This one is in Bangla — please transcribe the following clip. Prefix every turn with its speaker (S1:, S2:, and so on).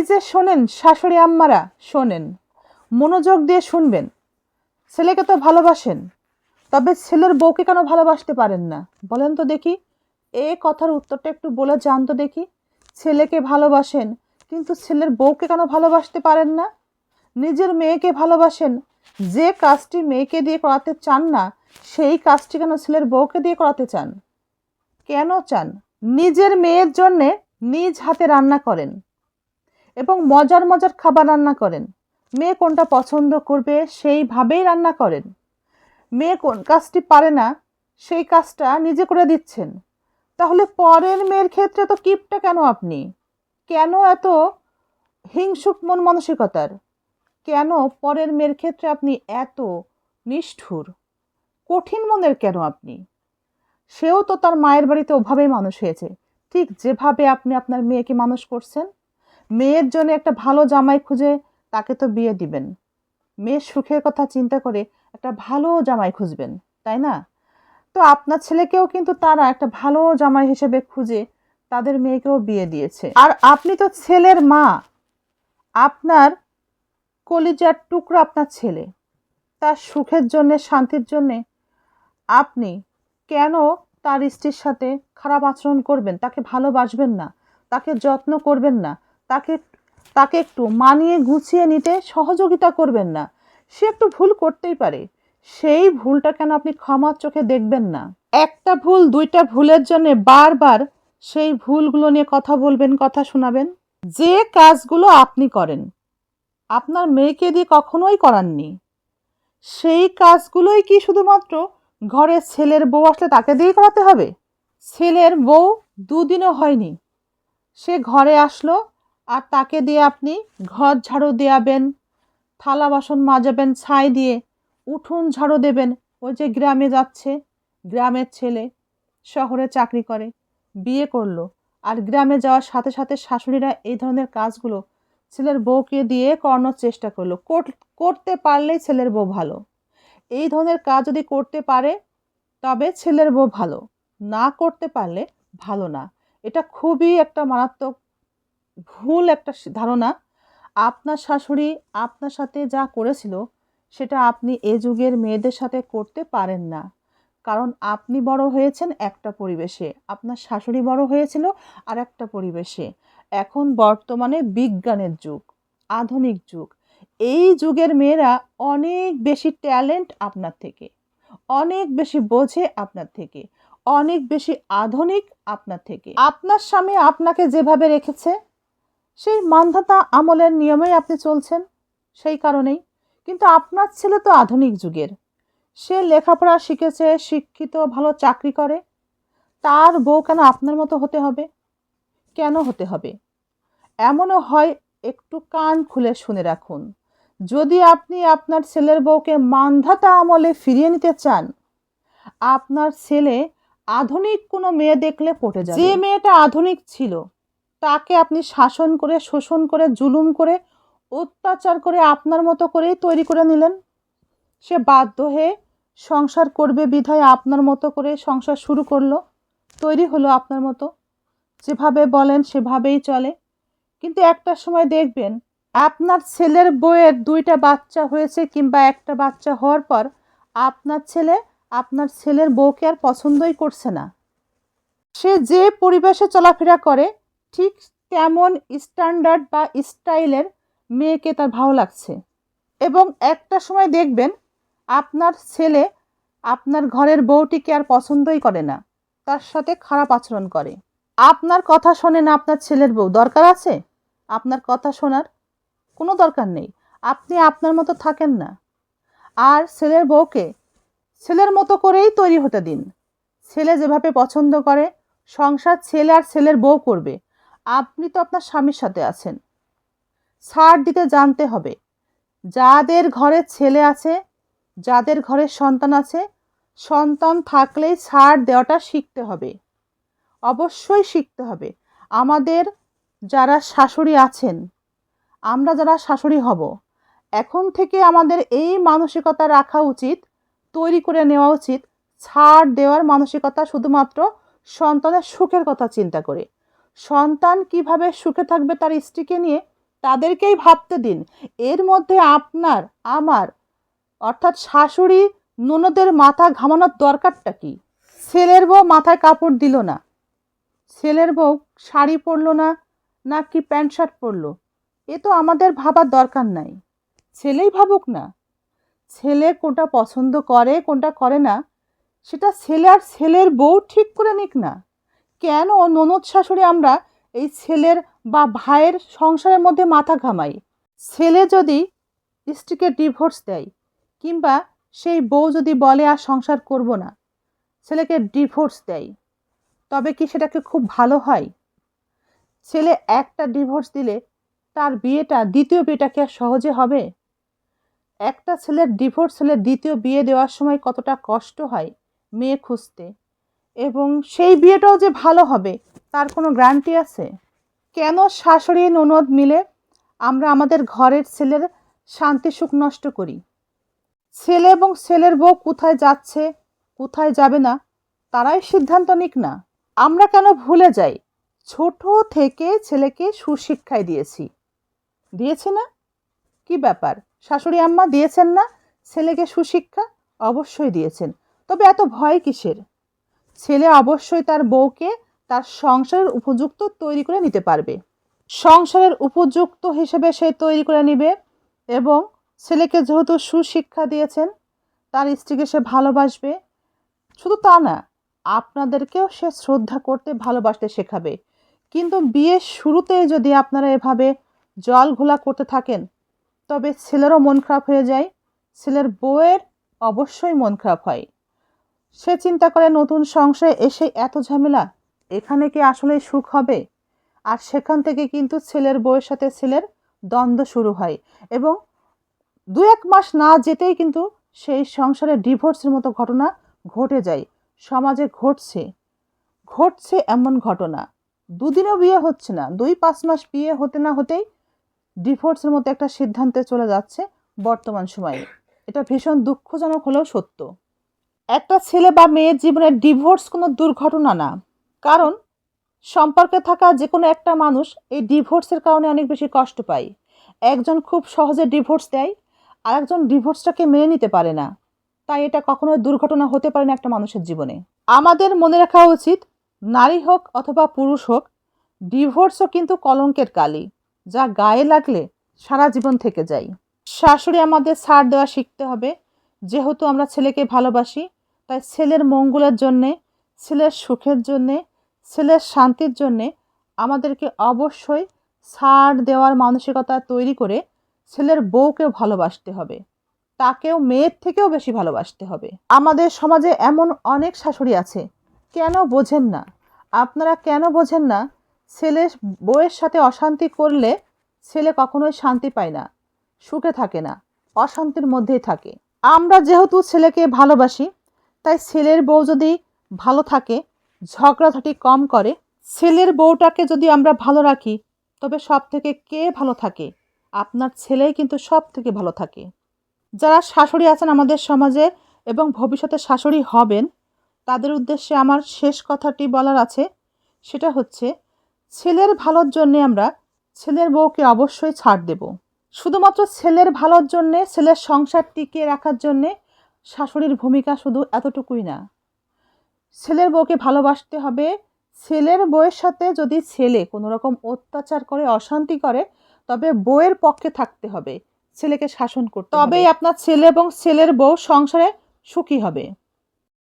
S1: এই যে শোনেন, শাশুড়ি আম্মারা, শোনেন, মনোযোগ দিয়ে শুনবেন। ছেলেকে তো ভালোবাসেন, তবে ছেলের বউকে কেন ভালোবাসতে পারেন না? বলেন তো দেখি, এ কথার উত্তরটা একটু বলে যান তো দেখি। ছেলেকে ভালোবাসেন, কিন্তু ছেলের বউকে কেন ভালোবাসতে পারেন না? নিজের মেয়েকে ভালোবাসেন, যে কাজটি মেয়েকে দিয়ে করাতে চান না, সেই কাজটি কেন ছেলের বউকে দিয়ে করাতে চান? কেন চান? নিজের মেয়ের জন্যে নিজ হাতে রান্না করেন। এবং মজার মজার খাবার রান্না করেন। মেয়ে কোনটা পছন্দ করবে সেইভাবেই রান্না করেন। মেয়ে কোন কাজটি পারে না সেই কাজটা নিজে করে দিচ্ছেন। তাহলে পরের মেয়ের ক্ষেত্রে তো কিপটা কেন আপনি? কেন এত হিংসুক মন মানসিকতার? কেন পরের মেয়ের ক্ষেত্রে আপনি এত নিষ্ঠুর? কঠিন মনের কেন আপনি? সেও তো তার মায়ের বাড়িতে ওভাবেই মানুষ হয়েছে। ঠিক যেভাবে আপনি আপনার মেয়েকে মানুষ করছেন মেয়ের জন্য একটা ভালো জামাই খুঁজে তাকে তো বিয়ে দিবেন। মেয়ের সুখের কথা চিন্তা করে একটা ভালো জামাই খুঁজবেন, তাই না? তো আপনার ছেলেকেও কিন্তু তারা একটা ভালো জামাই হিসেবে খুঁজে তাদের মেয়েকেও বিয়ে দিয়েছে। আর আপনি তো ছেলের মা। আপনার কলিজার টুকরো আপনার ছেলে। তার সুখের জন্যে, শান্তির জন্যে আপনি কেন তার স্ত্রীর সাথে খারাপ আচরণ করবেন? তাকে ভালোবাসবেন না। তাকে যত্ন করবেন না। তাকে তাকে একটু মানিয়ে গুছিয়ে নিতে সহযোগিতা করবেন না। সে একটু ভুল করতেই পারে। সেই ভুলটা কেন আপনি ক্ষমার চোখে দেখবেন না? একটা ভুল দুইটা ভুলের জন্য বারবার সেই ভুলগুলো নিয়ে কথা বলবেন, কথা শোনাবেন। যে কাজগুলো আপনি করেন, আপনার মেয়েকে দিয়ে কখনোই করাননি। সেই কাজগুলোই কি শুধুমাত্র ঘরে ছেলের বউ আসলে তাকে দিয়েই করাতে হবে? ছেলের বউ দুদিনও হয়নি। সে ঘরে আসলো আর তাকে দিয়ে আপনি ঘর ঝাড়ু দেওয়াবেন থালা বাসন মাজাবেন, ছাই দিয়ে উঠোন ঝাড়ু দেবেন। ওই যে গ্রামে যাচ্ছে, গ্রামের ছেলে শহরে চাকরি করে, বিয়ে করল। আর গ্রামে যাওয়ার সাথে সাথে শাশুড়িরা এই ধরনের কাজগুলো ছেলের বউকে দিয়ে করানোর চেষ্টা করল। কর- করতে পারলেই ছেলের বউ ভালো। এই ধরনের কাজ যদি করতে পারে, তবে ছেলের বউ ভালো। না করতে পারলে ভালো না। এটা খুবই একটা মারাত্মক ভুল একটা ধারণা। আপনার শাশুড়ি আপনার সাথে যা করেছিল, সেটা আপনি এ যুগের মেয়েদের সাথে করতে পারেন না। কারণ আপনি বড় হয়েছেন একটা পরিবেশে, আপনার শাশুড়ি বড় হয়েছিল আর একটা পরিবেশে। এখন বর্তমানে বিজ্ঞানের যুগ, আধুনিক যুগ। এই যুগের মেয়েরা অনেক বেশি ট্যালেন্ট আপনার থেকে, অনেক বেশি বোঝে আপনার থেকে, অনেক বেশি আধুনিক আপনার থেকে। আপনার স্বামী আপনাকে যেভাবে রেখেছে সেই মান্ধাতা আমলের নিয়মেই আপনি চলছেন, সেই কারণেই। কিন্তু আপনার ছেলে তো আধুনিক যুগের। সে লেখাপড়া শিখেছে, শিক্ষিত, ভালো চাকরি করে। তার বউ কেন আপনার মতো হতে হবে? কেন হতে হবে? এমনও হয়, একটু কান খুলে শুনে রাখুন। যদি আপনি আপনার ছেলের বউকে মান্ধাতা আমলে ফিরিয়ে নিতে চান, আপনার ছেলে আধুনিক কোনো মেয়ে দেখলে পটে যাবে। যে মেয়েটা আধুনিক ছিল তাকে আপনি শাসন করে, শোষণ করে, জুলুম করে, অত্যাচার করে আপনার মতো করেই তৈরি করে নিলেন? সে বাধ্য হয়ে সংসার করবে বিধায় আপনার মতো করে সংসার শুরু করল? তৈরি হলো আপনার মতো? যেভাবে বলেন সেভাবেই চলে। কিন্তু একটা সময় দেখবেন, আপনার ছেলের বউয়ের দুইটা বাচ্চা হয়েছে কিংবা একটা বাচ্চা হওয়ার পর আপনার ছেলে আপনার ছেলের বউকে আর পছন্দই করছে না। সে যে পরিবেশে চলাফেরা করে ঠিক তেমন স্ট্যান্ডার্ড বা স্টাইলের মেয়েকে তার ভালো লাগছে। এবং একটা সময় দেখবেন, আপনার ছেলে আপনার ঘরের বউটিকে আর পছন্দই করে না, তার সাথে খারাপ আচরণ করে। আপনার কথা শোনে না আপনার ছেলের বউ, দরকার আছে? আপনার কথা শোনার কোনো দরকার নেই, আপনি আপনার মতো থাকেন না। আর ছেলের বউকে ছেলের মতো করেই তৈরি হতে দিন। ছেলে যেভাবে পছন্দ করে, সংসার ছেলে আর ছেলের বউ করবে। আপনি তো আপনার স্বামীর সাথে আছেন। ছাড় দিতে জানতে হবে। যাদের ঘরে ছেলে আছে, যাদের ঘরে সন্তান আছে, সন্তান থাকলেই ছাড় দেওয়াটা শিখতে হবে। অবশ্যই শিখতে হবে। আমাদের যারা শাশুড়ি আছেন, আমরা যারা শাশুড়ি হব, এখন থেকে আমাদের এই মানসিকতা রাখা উচিত, তৈরি করে নেওয়া উচিত। ছাড় দেওয়ার মানসিকতা শুধুমাত্র সন্তানের সুখের কথা চিন্তা করে। সন্তান কীভাবে সুখে থাকবে তার স্ত্রীকে নিয়ে, তাদেরকেই ভাবতে দিন। এর মধ্যে আপনার, আমার, অর্থাৎ শাশুড়ি ননদের মাথা ঘামানোর দরকারটা কি? ছেলের বউ মাথায় কাপড় দিল না। ছেলের বউ শাড়ি পরলো না না কি প্যান্ট শার্ট পরলো? এ তো আমাদের ভাবার দরকার নাই। ছেলেই ভাবুক না। ছেলে কোনটা পছন্দ করে, কোনটা করে না, সেটা ছেলে আর ছেলের বউ ঠিক করে নিক না। কেন ননদ শাশুড়ি আমরা এই ছেলের বা ভাইয়ের সংসারের মধ্যে মাথা ঘামাই? ছেলে যদি স্ত্রীকে ডিভোর্স দেয় কিংবা সেই বউ যদি বলে, আর সংসার করব না। ছেলেকে ডিভোর্স দেয়, তবে কি সেটাকে খুব ভালো হয়? ছেলে একটা ডিভোর্স দিলে তার বিয়েটা, দ্বিতীয় বিয়েটা কি আর সহজে হবে? একটা ছেলের ডিভোর্স হলে দ্বিতীয় বিয়ে দেওয়ার সময় কতটা কষ্ট হয় মেয়ে খুঁজতে? এবং সেই বিয়েটাও যে ভালো হবে, তার কোনো গ্যারান্টি আছে? কেন শাশুড়ি ননদ মিলে আমরা আমাদের ঘরের ছেলের শান্তি সুখ নষ্ট করি? ছেলে এবং ছেলের বউ কোথায় যাচ্ছে, কোথায় যাবে না, তারাই সিদ্ধান্ত নিক না। আমরা কেন ভুলে যাই? ছোট থেকে ছেলেকে সুশিক্ষায় দিয়েছি। দিয়েছি না? কি ব্যাপার? শাশুড়ি আম্মা দিয়েছেন না ছেলেকে সুশিক্ষা? অবশ্যই দিয়েছেন। তবে এত ভয় কিসের? ছেলে অবশ্যই তার বউকে তার সংসারের উপযুক্ত তৈরি করে নিতে পারবে। সংসারের উপযুক্ত হিসেবে সে তৈরি করে নিবে এবং ছেলেকে যেহেতু সুশিক্ষা দিয়েছেন, তার স্ত্রীকে সে ভালোবাসবে। শুধু তা না, আপনাদেরকেও সে শ্রদ্ধা করতে ভালোবাসতে শেখাবে। কিন্তু বিয়ের শুরুতেই যদি আপনারা এভাবে জল ঘোলা করতে থাকেন, তবে ছেলেরও মন খারাপ হয়ে যায়। ছেলের বউয়ের অবশ্যই মন খারাপ হয়। সে চিন্তা করে নতুন সংসারে এসে এত ঝামেলা, এখানে কি আসলে সুখ হবে? আর সেখান থেকে কিন্তু ছেলের বউয়ের সাথে ছেলের দ্বন্দ্ব শুরু হয় এবং দু এক মাস না যেতেই কিন্তু সেই সংসারে ডিভোর্সের মতো ঘটনা ঘটে যায়, সমাজে ঘটছে। ঘটছে এমন ঘটনা। দুদিনও বিয়ে হচ্ছে না, দুই পাঁচ মাস বিয়ে হতে না হতেই ডিভোর্সের মতো একটা সিদ্ধান্তে চলে যাচ্ছে বর্তমান সময়ে। এটা ভীষণ দুঃখজনক হলেও সত্য। একটা ছেলে বা মেয়ের জীবনে ডিভোর্স কোনো দুর্ঘটনা না। কারণ সম্পর্কে থাকা যে কোনো একটা মানুষ এই ডিভোর্সের কারণে অনেক বেশি কষ্ট পায়। একজন খুব সহজে ডিভোর্স দেয় আর একজন ডিভোর্সটাকে মেনে নিতে পারে না। তাই এটা কখনোই দুর্ঘটনা হতে পারে না একটা মানুষের জীবনে। আমাদের মনে রাখা উচিত, নারী হোক অথবা পুরুষ হোক, ডিভোর্সও কিন্তু কলঙ্কের কালি, যা গায়ে লাগলে সারা জীবন থেকে যায়। শাশুড়ি আমাদের ছাড় দেওয়া শিখতে হবে। যেহেতু আমরা ছেলেকে ভালোবাসি তাই ছেলের মঙ্গলের জন্যে, ছেলের সুখের জন্যে, ছেলের শান্তির জন্যে আমাদেরকে অবশ্যই ছাড় দেওয়ার মানসিকতা তৈরি করে ছেলের বউকেও ভালোবাসতে হবে। তাকেও মেয়ের থেকেও বেশি ভালোবাসতে হবে। আমাদের সমাজে এমন অনেক শাশুড়ি আছে, কেন বোঝেন না? আপনারা কেন বোঝেন না? ছেলে বউয়ের সাথে অশান্তি করলে ছেলে কখনোই শান্তি পায় না, সুখে থাকে না, অশান্তির মধ্যেই থাকে। আমরা যেহেতু ছেলেকে ভালোবাসি তাই ছেলের বউ যদি ভালো থাকে ঝগড়াঝাটি কম করে, ছেলের বউটাকে যদি আমরা ভালো রাখি, তবে সব থেকে কে ভালো থাকে? আপনার ছেলেই কিন্তু সব থেকে ভালো থাকে। যারা শাশুড়ি আছেন আমাদের সমাজে এবং ভবিষ্যতে শাশুড়ি হবেন, তাদের উদ্দেশ্যে আমার শেষ কথাটি বলার আছে, সেটা হচ্ছে, ছেলের ভালোর জন্যে আমরা ছেলের বউকে অবশ্যই ছাড় দেব। শুধুমাত্র ছেলের ভালোর জন্যে, ছেলের সংসার টিকিয়ে রাখার জন্যে শাশুড়ির ভূমিকা শুধু এতটুকুই না। ছেলের বউকে ভালোবাসতে হবে। ছেলের বউয়ের সাথে যদি ছেলে কোনো রকম অত্যাচার করে, অশান্তি করে, তবে বউয়ের পক্ষে থাকতে হবে। ছেলেকে শাসন করতে তবেই আপনার ছেলে এবং ছেলের বউ সংসারে সুখী হবে।